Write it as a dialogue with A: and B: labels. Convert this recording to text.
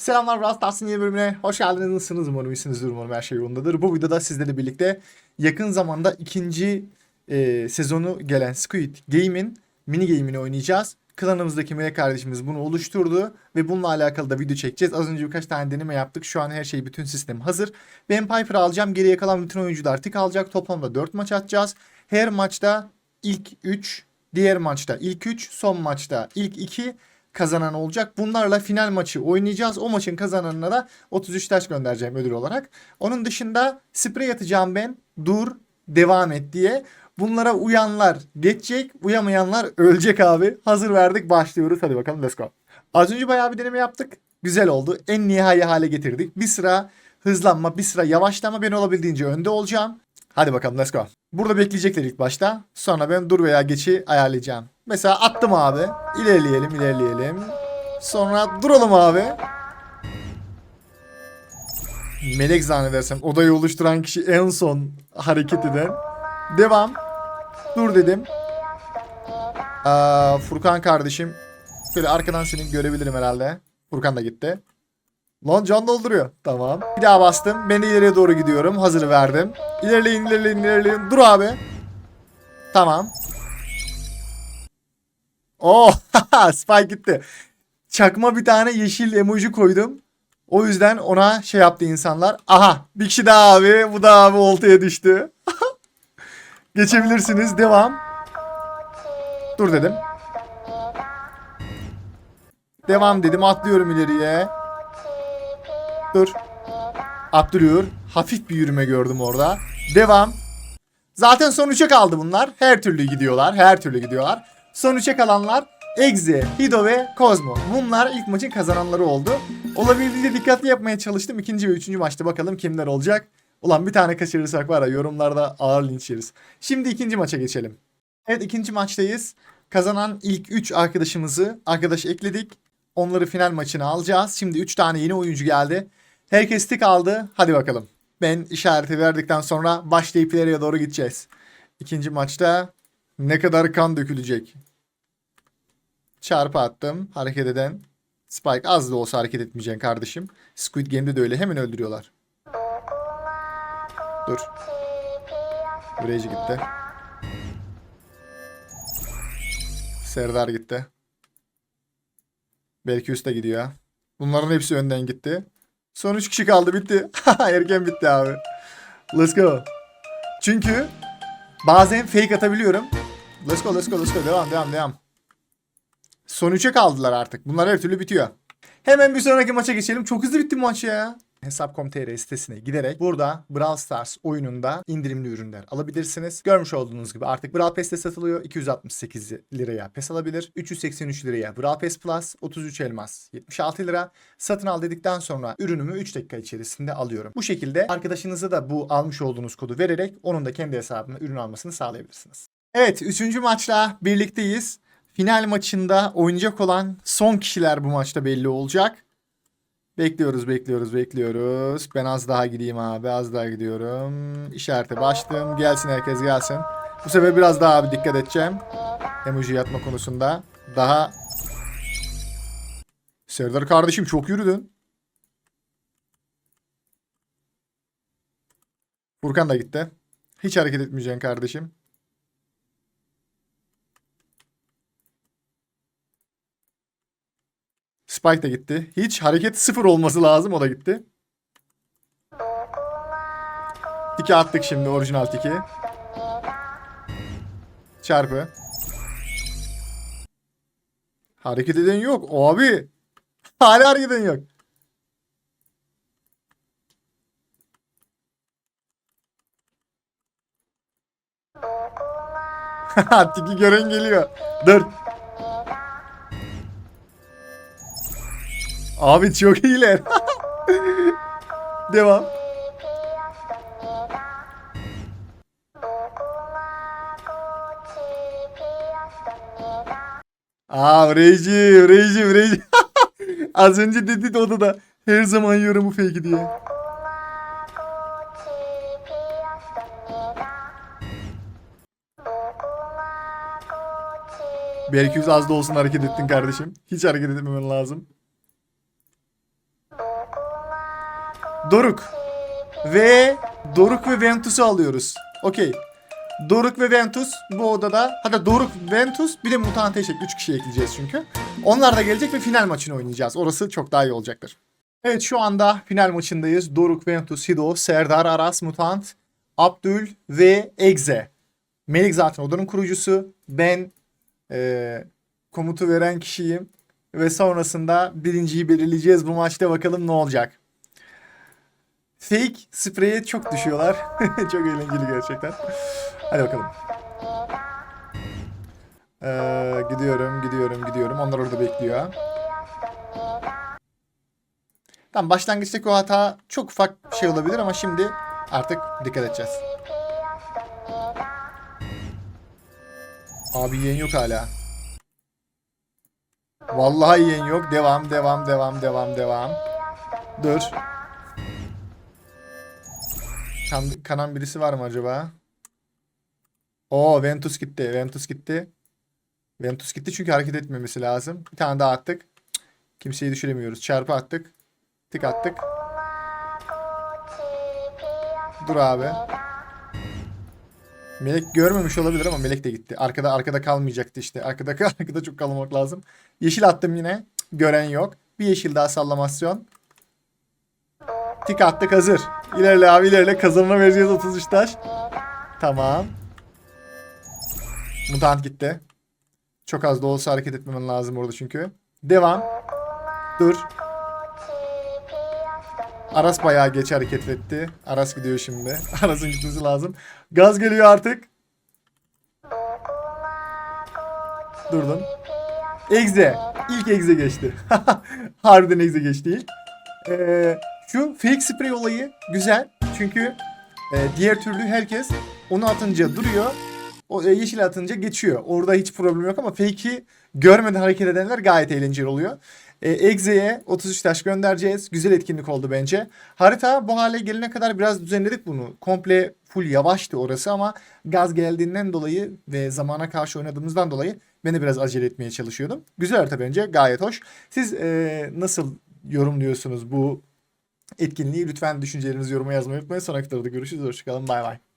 A: Selamlar Brawl Stars'ın yeni bölümüne hoş geldiniz. Nasılsınız? Umarım iyisinizdir. Umarım her şey yolundadır. Bu videoda sizlerle birlikte yakın zamanda ikinci e, sezonu gelen Squid Game'in mini game'ini oynayacağız. Klanımızdaki Melek kardeşimiz bunu oluşturdu ve bununla alakalı da video çekeceğiz. Az önce birkaç tane deneme yaptık. Şu an her şey, bütün sistem hazır. Ben Piper alacağım. Geriye kalan bütün oyuncular tik alacak. Toplamda 4 maç atacağız. Her maçta ilk 3, diğer maçta ilk 3, son maçta ilk 2 kazanan olacak. Bunlarla final maçı oynayacağız. O maçın kazananına da 33 taş göndereceğim ödül olarak. Onun dışında sprey atacağım ben. Dur, devam et diye. Bunlara uyanlar geçecek, uyamayanlar ölecek abi. Hazır verdik, başlıyoruz. Hadi bakalım let's go. Az önce bayağı bir deneme yaptık. Güzel oldu. En nihai hale getirdik. Bir sıra hızlanma, bir sıra yavaşlama. Ben olabildiğince önde olacağım. Hadi bakalım let's go. Burada bekleyecekler ilk başta. Sonra ben dur veya geçi ayarlayacağım. Mesela attım abi. İlerleyelim ilerleyelim. Sonra duralım abi. Melek zannedersem odayı oluşturan kişi en son hareket eden. Devam. Dur dedim. Aa, Furkan kardeşim. Şöyle arkadan seni görebilirim herhalde. Furkan da gitti. Lan can dolduruyor. Tamam. Bir daha bastım. Ben de ileriye doğru gidiyorum. Hazır verdim. İlerleyin ilerleyin ilerleyin. Dur abi. Tamam. Oh Spike gitti. Çakma bir tane yeşil emoji koydum. O yüzden ona şey yaptı insanlar. Aha bir kişi daha abi. Bu da abi oltaya düştü. Geçebilirsiniz. Devam. Dur dedim. Devam dedim. Atlıyorum ileriye. Dur. Attırıyor. Hafif bir yürüme gördüm orada. Devam. Zaten son 3'e kaldı bunlar. Her türlü gidiyorlar. Her türlü gidiyorlar. Son 3'e kalanlar Egze, Hido ve Kozmo. Bunlar ilk maçın kazananları oldu. Olabildiğince dikkatli yapmaya çalıştım. İkinci ve üçüncü maçta bakalım kimler olacak. Ulan bir tane kaçırırsak var ya yorumlarda ağır linç yeriz. Şimdi ikinci maça geçelim. Evet ikinci maçtayız. Kazanan ilk 3 arkadaşımızı arkadaş ekledik. Onları final maçına alacağız. Şimdi 3 tane yeni oyuncu geldi. Herkes tik aldı. Hadi bakalım. Ben işareti verdikten sonra başlayıp ileriye doğru gideceğiz. İkinci maçta ne kadar kan dökülecek? Çarpı attım. Hareket eden. Spike az da olsa hareket etmeyeceksin kardeşim. Squid Game'de de öyle hemen öldürüyorlar. Dur. Rage gitti. Serdar gitti. Belki üste gidiyor. Bunların hepsi önden gitti. Son 3 kişi kaldı bitti. Erken bitti abi. Let's go. Çünkü bazen fake atabiliyorum. Let's go let's go let's go. Devam devam devam. Son 3'e kaldılar artık. Bunlar her türlü bitiyor. Hemen bir sonraki maça geçelim. Çok hızlı bitti maç ya. Hesap.com.tr sitesine giderek burada Brawl Stars oyununda indirimli ürünler alabilirsiniz. Görmüş olduğunuz gibi artık Brawl Pass'te satılıyor. 268 liraya PES alabilir. 383 liraya Brawl Pass Plus, 33 elmas, 76 lira. Satın al dedikten sonra ürünümü 3 dakika içerisinde alıyorum. Bu şekilde arkadaşınıza da bu almış olduğunuz kodu vererek onun da kendi hesabına ürün almasını sağlayabilirsiniz. Evet 3. maçla birlikteyiz. Final maçında oynayacak olan son kişiler bu maçta belli olacak. Bekliyoruz, bekliyoruz, bekliyoruz. Ben az daha gideyim abi, az daha gidiyorum. İşarete bastım. Gelsin herkes gelsin. Bu sefer biraz daha abi dikkat edeceğim. Emoji yatma konusunda. Daha... Serdar kardeşim çok yürüdün. Furkan da gitti. Hiç hareket etmeyeceksin kardeşim. Spike de gitti. Hiç hareket sıfır olması lazım. O da gitti. Tiki attık şimdi orijinal tiki. Çarpı. Hareket eden yok. Abi. Hala hareket eden yok. tiki gören geliyor. Dur. Abi çok iyiler. Devam. Aa rejim rejim rejim. Az önce dedi odada her zaman yiyorum bu fake'i diye. Belki az da olsun hareket ettin kardeşim. Hiç hareket etmemen lazım. Doruk. Ve Doruk ve Ventus'u alıyoruz. Okey. Doruk ve Ventus bu odada. Hatta Doruk, Ventus bir de Mutant Eşek. 3 kişi ekleyeceğiz çünkü. Onlar da gelecek ve final maçını oynayacağız. Orası çok daha iyi olacaktır. Evet şu anda final maçındayız. Doruk, Ventus, Hido, Serdar, Aras, Mutant, Abdül ve Egze. Melik zaten odanın kurucusu. Ben eee, komutu veren kişiyim. Ve sonrasında birinciyi belirleyeceğiz bu maçta. Bakalım ne olacak. Fake spreye çok düşüyorlar. çok eğlenceli gerçekten. Hadi bakalım. Ee, gidiyorum, gidiyorum, gidiyorum. Onlar orada bekliyor. Tamam başlangıçtaki o hata çok ufak bir şey olabilir ama şimdi artık dikkat edeceğiz. Abi yeğen yok hala. Vallahi yeğen yok. Devam, devam, devam, devam, devam. Dur. Kan, kanan birisi var mı acaba? Oo Ventus gitti. Ventus gitti. Ventus gitti çünkü hareket etmemesi lazım. Bir tane daha attık. Kimseyi düşüremiyoruz. Çarpı attık. Tık attık. Dur abi. Melek görmemiş olabilir ama Melek de gitti. Arkada arkada kalmayacaktı işte. Arkada arkada çok kalmamak lazım. Yeşil attım yine. Gören yok. Bir yeşil daha sallamasyon. Tik attık hazır. İlerle abi ilerle. Kazanma vereceğiz 33 taş. Tamam. Mutant gitti. Çok az da olsa hareket etmemen lazım orada çünkü. Devam. Dur. Aras bayağı geç hareket etti. Aras gidiyor şimdi. Aras'ın gitmesi lazım. Gaz geliyor artık. Durdum. Egze. İlk egze geçti. Harbiden egze geçti ilk. Ee, şu fake spray olayı güzel. Çünkü e, diğer türlü herkes onu atınca duruyor. O e, yeşil atınca geçiyor. Orada hiç problem yok ama fake'i görmeden hareket edenler gayet eğlenceli oluyor. E, Exe'ye 33 taş göndereceğiz. Güzel etkinlik oldu bence. Harita bu hale gelene kadar biraz düzenledik bunu. Komple full yavaştı orası ama gaz geldiğinden dolayı ve zamana karşı oynadığımızdan dolayı ben de biraz acele etmeye çalışıyordum. Güzel harita bence gayet hoş. Siz e, nasıl yorumluyorsunuz bu etkinliği? Lütfen düşüncelerinizi yoruma yazmayı unutmayın. Sonraki videoda görüşürüz. Hoşçakalın. Bay bay.